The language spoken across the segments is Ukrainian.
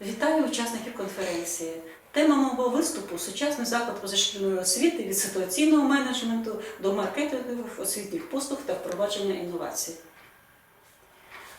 Вітаю учасників конференції. Тема мого виступу сучасний заклад позашкільної освіти від ситуаційного менеджменту до маркетингових освітніх послуг та впровадження інновацій.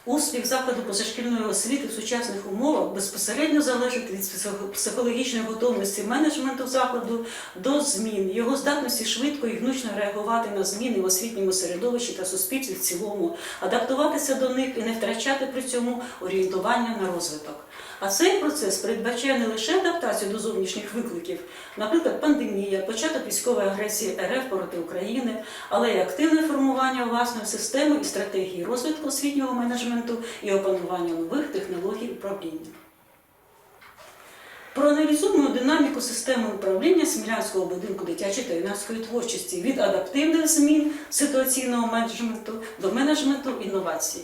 Успіх закладу позашкільної освіти в сучасних умовах безпосередньо залежить від психологічної готовності менеджменту закладу до змін, його здатності швидко і гнучно реагувати на зміни в освітньому середовищі та суспільстві в цілому, адаптуватися до них і не втрачати при цьому орієнтування на розвиток. А цей процес передбачає не лише адаптацію до зовнішніх викликів, наприклад, пандемія, початок військової агресії РФ проти України, але й активне формування власної системи і стратегії розвитку освітнього менеджменту і опанування нових технологій управління. Проаналізуємо динаміку системи управління Смілянського будинку дитячої та юнацької творчості від адаптивних змін ситуаційного менеджменту до менеджменту інновацій.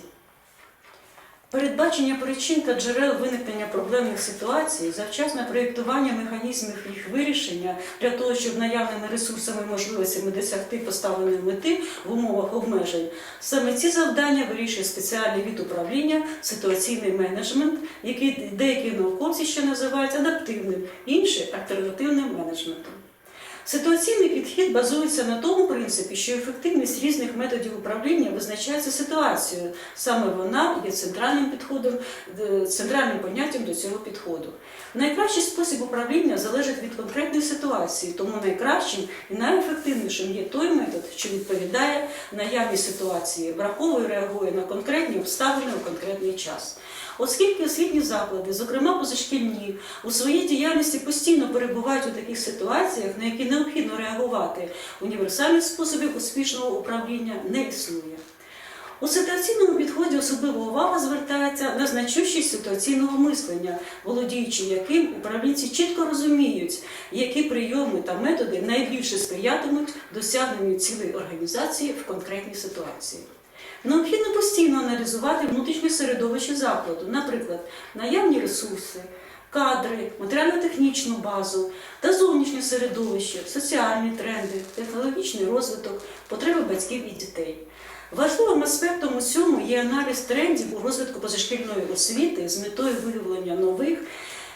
Передбачення причин та джерел виникнення проблемних ситуацій, завчасне проєктування механізмів їх вирішення для того, щоб наявними ресурсами і можливостями досягти поставленої мети в умовах обмежень. Саме ці завдання вирішує спеціальний від управління ситуаційний менеджмент, який деякі науковці ще називають адаптивним, інші альтернативним менеджментом. Ситуаційний підхід базується на тому принципі, що ефективність різних методів управління визначається ситуацією. Саме вона є центральним підходом, е, центральним поняттям до цього підходу. Найкращий спосіб управління залежить від конкретної ситуації, тому найкращим і найефективнішим є той метод, що відповідає наявній ситуації, враховує реагує на конкретні обставини у конкретний час. Оскільки освітні заклади, зокрема позашкільні, у своїй діяльності постійно перебувають у таких ситуаціях, на які необхідно реагувати, універсальних способів успішного управління не існує. У ситуаційному підході особлива увага звертається на значущість ситуаційного мислення, володіючи яким управлінці чітко розуміють, які прийоми та методи найбільше сприятимуть досягненню цілей організації в конкретній ситуації. Необхідно постійно аналізувати внутрішнє середовище закладу, наприклад, наявні ресурси, кадри, матеріально-технічну базу та зовнішнє середовище, соціальні тренди, технологічний розвиток, потреби батьків і дітей. Важливим аспектом у цьому є аналіз трендів у розвитку позашкільної освіти з метою виявлення нових.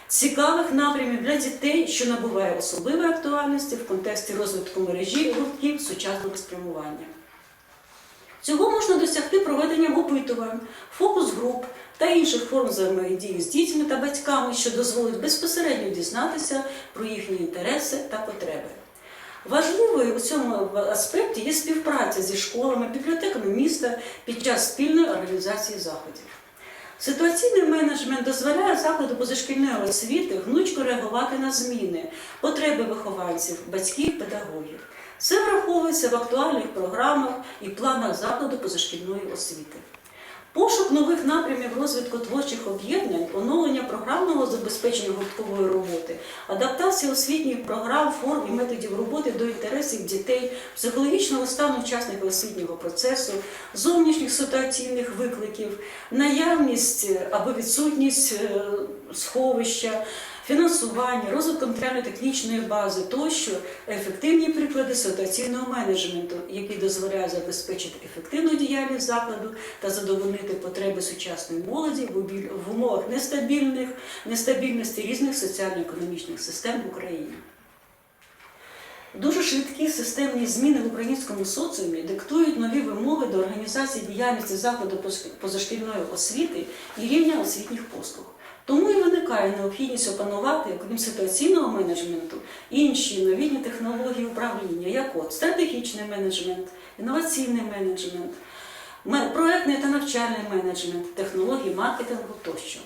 Цікавих напрямів для дітей, що набуває особливої актуальності в контексті розвитку мережі гуртків сучасного спрямування. Цього можна досягти проведенням опитувань, фокус-груп та інших форм взаємодії з дітьми та батьками, що дозволить безпосередньо дізнатися про їхні інтереси та потреби. Важливою у цьому аспекті є співпраця зі школами, бібліотеками міста під час спільної організації заходів. Ситуаційний менеджмент дозволяє закладу позашкільної освіти гнучко реагувати на зміни, потреби вихованців, батьків, педагогів. Це враховується в актуальних програмах і планах закладу позашкільної освіти. Пошук нових напрямів розвитку творчих об'єднань, оновлення програмного забезпечення гурткової роботи, адаптація освітніх програм, форм і методів роботи до інтересів дітей, психологічного стану учасників освітнього процесу, зовнішніх ситуаційних викликів, наявність або відсутність е, сховища, фінансування, розвитку матеріально-технічної бази тощо ефективні приклади ситуаційного менеджменту, які дозволяють забезпечити ефективну діяльність закладу та задовольнити потреби сучасної молоді в умовах нестабільних, нестабільності різних соціально-економічних систем в Україні. Дуже швидкі системні зміни в українському соціумі диктують нові вимоги до організації діяльності закладу позашкільної освіти і рівня освітніх послуг. Тому і виникає необхідність опанувати, окрім ситуаційного менеджменту, інші новітні технології управління, як от стратегічний менеджмент, інноваційний менеджмент, ме- проектний та навчальний менеджмент, технології маркетингу тощо.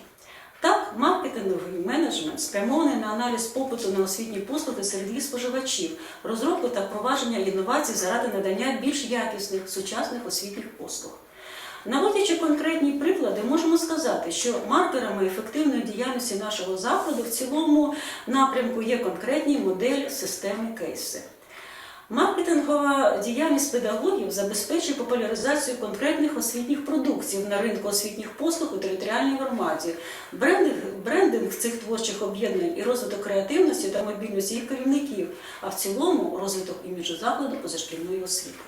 Так, маркетинговий менеджмент спрямований на аналіз попиту на освітні послуги серед їх споживачів, розробку та впровадження інновацій заради надання більш якісних сучасних освітніх послуг. Наводячи конкретні приклади, можемо сказати, що маркерами ефективної діяльності нашого закладу в цілому напрямку є конкретні модель системи кейси. Маркетингова діяльність педагогів забезпечує популяризацію конкретних освітніх продуктів на ринку освітніх послуг у територіальній громаді, брендинг, брендинг цих творчих об'єднань і розвиток креативності та мобільності їх керівників, а в цілому розвиток іміджу закладу позашкільної освіти.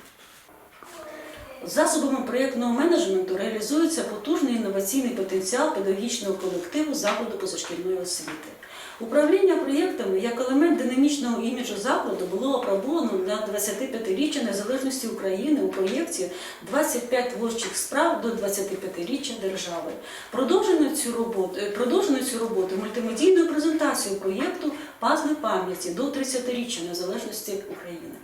Засобами проєктного менеджменту реалізується потужний інноваційний потенціал педагогічного колективу закладу позашкільної освіти. Управління проєктами як елемент динамічного іміджу закладу було опробовано на 25-річчя незалежності України у проєкті 25 творчих справ до 25-річчя держави. Продовжено цю роботу, е, продовжено цю роботу мультимедійною презентацією проєкту Пазли пам'яті до 30-річчя незалежності України.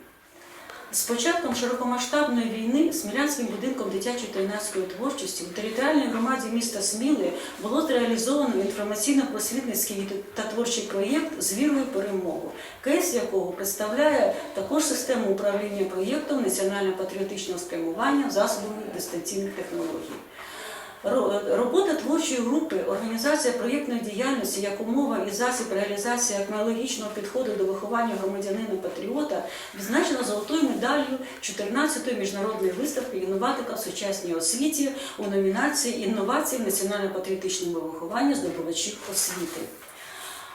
З початком широкомасштабної війни Смілянським будинком дитячої та творчості у територіальній громаді міста Сміли було зреалізовано інформаційно-просвітницький та творчий проєкт з вірою перемогу, кейс якого представляє також систему управління проєктом національно-патріотичного спрямування засобами дистанційних технологій. Ро- Робота творчої групи, організація проєктної діяльності як умова і засіб реалізації акмеологічного підходу до виховання громадянина-патріота відзначена золотою медаллю 14-ї міжнародної виставки інноватика в сучасній освіті у номінації Інновації в національно-патріотичному вихованні здобувачів освіти.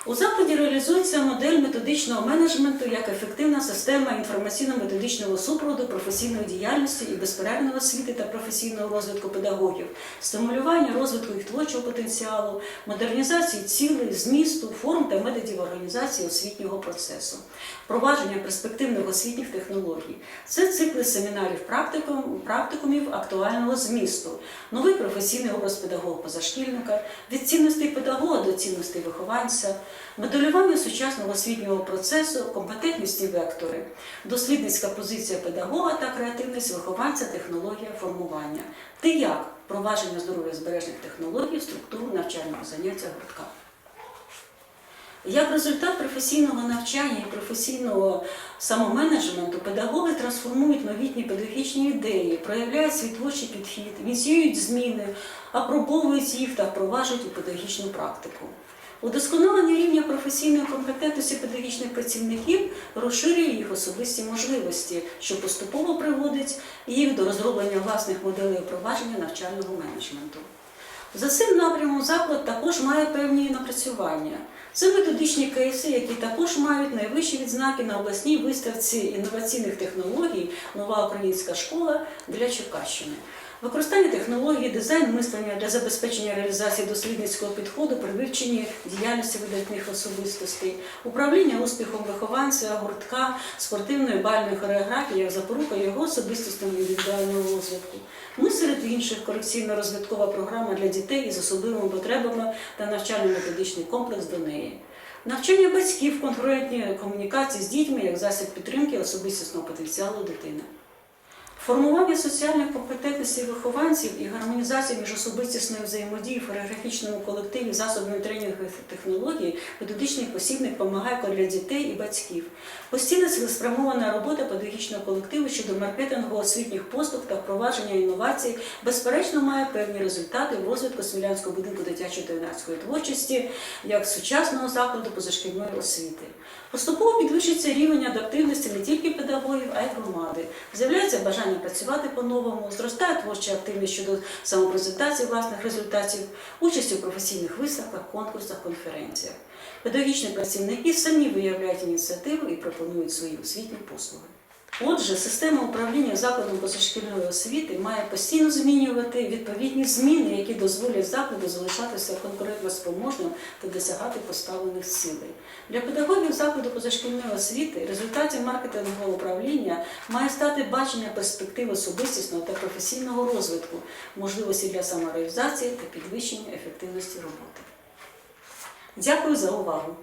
У закладі реалізується модель методичного менеджменту як ефективна система інформаційно-методичного супроводу професійної діяльності і безперервної освіти та професійного розвитку педагогів, стимулювання розвитку їх творчого потенціалу, модернізації цілей, змісту, форм та методів організації освітнього процесу, впровадження перспективних освітніх технологій. Це цикли семінарів практикум, практикумів актуального змісту, новий професійний образ педагога-позашкільника, від цінностей педагога до цінностей вихованця, моделювання сучасного освітнього процесу, компетентність вектори, дослідницька позиція педагога та креативність вихованця, технологія формування. Ти як впровадження здоров'я збережних технологій в структуру навчального заняття гуртка. Як результат професійного навчання і професійного самоменеджменту педагоги трансформують новітні педагогічні ідеї, проявляють свій підхід, ініціюють зміни, апробовують їх та впроваджують у педагогічну практику. Удосконалення рівня професійної компетентності педагогічних працівників розширює їх особисті можливості, що поступово приводить їх до розроблення власних моделей впровадження навчального менеджменту. За цим напрямом заклад також має певні напрацювання. Це методичні кейси, які також мають найвищі відзнаки на обласній виставці інноваційних технологій Нова українська школа для Черкащини. Використання технології, дизайн мислення для забезпечення реалізації дослідницького підходу при вивченні діяльності видатних особистостей, управління успіхом вихованця, гуртка, спортивної бальної хореографії як запорука його особистісного індивідуального розвитку. Ми серед інших корекційно-розвиткова програма для дітей із особливими потребами та навчально-методичний комплекс до неї. Навчання батьків конкурентній комунікації з дітьми як засіб підтримки особистісного потенціалу дитини. Формування соціальних компетентностей вихованців і гармонізація міжособистісної взаємодії в хореографічному колективі засобами тренінгових технологій методичний посібник допомагає для дітей і батьків. Постійна цілеспрямована робота педагогічного колективу щодо маркетингу освітніх послуг та впровадження інновацій безперечно має певні результати в розвитку Смілянського будинку дитячої та юнацької творчості як сучасного закладу позашкільної освіти. Поступово підвищується рівень адаптивності не тільки педагогів, а й громади. З'являється бажання працювати по-новому, зростає творча активність щодо самопрезентації власних результатів, участі у професійних виставках, конкурсах, конференціях. Педагогічні працівники самі виявляють ініціативу і пропонують свої освітні послуги. Отже, система управління закладом позашкільної освіти має постійно змінювати відповідні зміни, які дозволять закладу залишатися конкурентно спроможним та досягати поставлених цілей. Для педагогів закладу позашкільної освіти результатів маркетингового управління має стати бачення перспектив особистісного та професійного розвитку, можливості для самореалізації та підвищення ефективності роботи. Дякую за увагу!